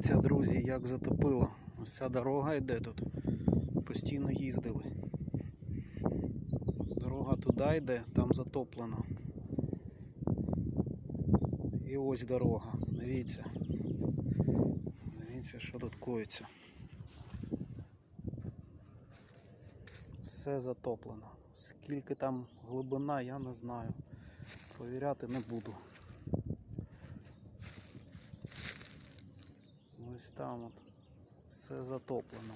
Дивіться, друзі, як затопило. Ось ця дорога йде тут. Постійно їздили. Дорога туди йде, там затоплено. І ось дорога. Дивіться. Дивіться, що тут коїться. Все затоплено. Скільки там глибина, я не знаю. Провіряти не буду. Ось там от все затоплено.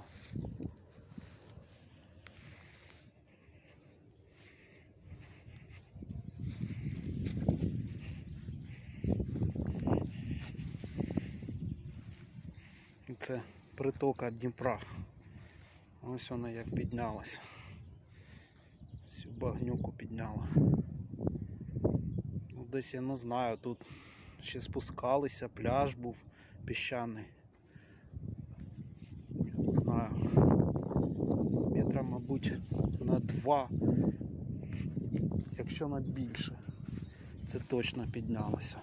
І Це притока Дніпра. Ось вона як піднялася. Всю багнюку підняла. Десь я не знаю, тут ще спускалися, пляж був піщаний. Не знаю. Метра, мабуть, на два, якщо на більше. Це точно піднялося.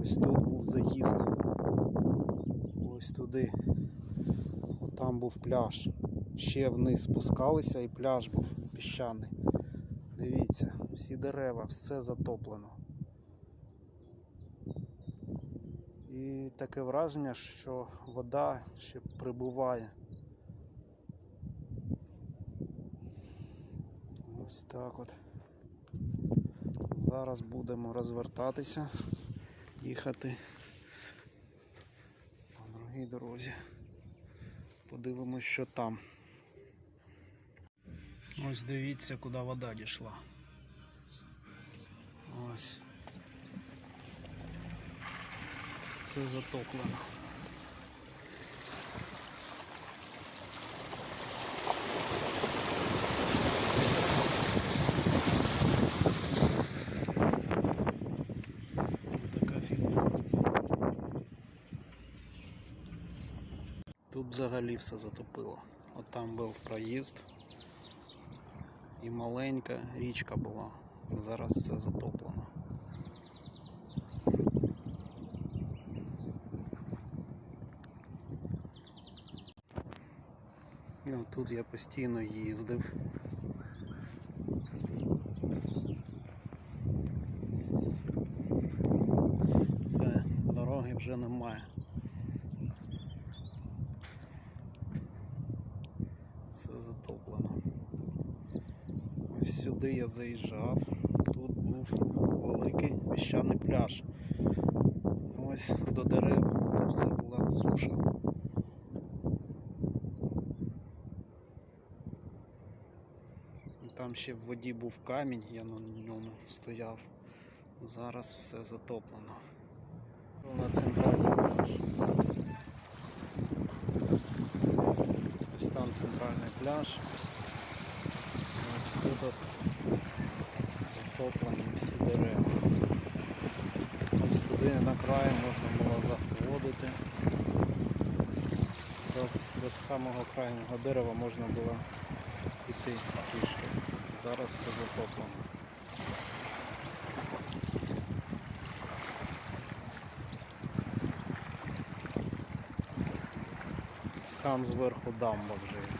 Ось тут був заїзд. Ось туди. Там був пляж. Ще вниз спускалися і пляж був піщаний. Дивіться, всі дерева, все затоплено. І таке враження, що вода ще прибуває. Ось так от. Зараз будемо розвертатися, їхати по другій дорозі. Подивимось, що там. Ось дивіться, куди вода дійшла. Ось. Все затоплено. Тут взагалі все затопило. От там був проїзд і маленька річка була. Зараз все затоплено. І тут я постійно їздив. Все, дороги вже немає. Все затоплено. Ось сюди я заїжджав. Тут був великий піщаний пляж. Ось до дерев все була суша. Там ще в воді був камінь, я на ньому стояв. Зараз все затоплено. На центральний пляж. Ось там центральний пляж. Ось тут затоплені всі дерева. Ось туди на край можна було заходити. До, до самого крайнього дерева можна було піти пішки. Зараз все затоплено. Там зверху дамба вже. є.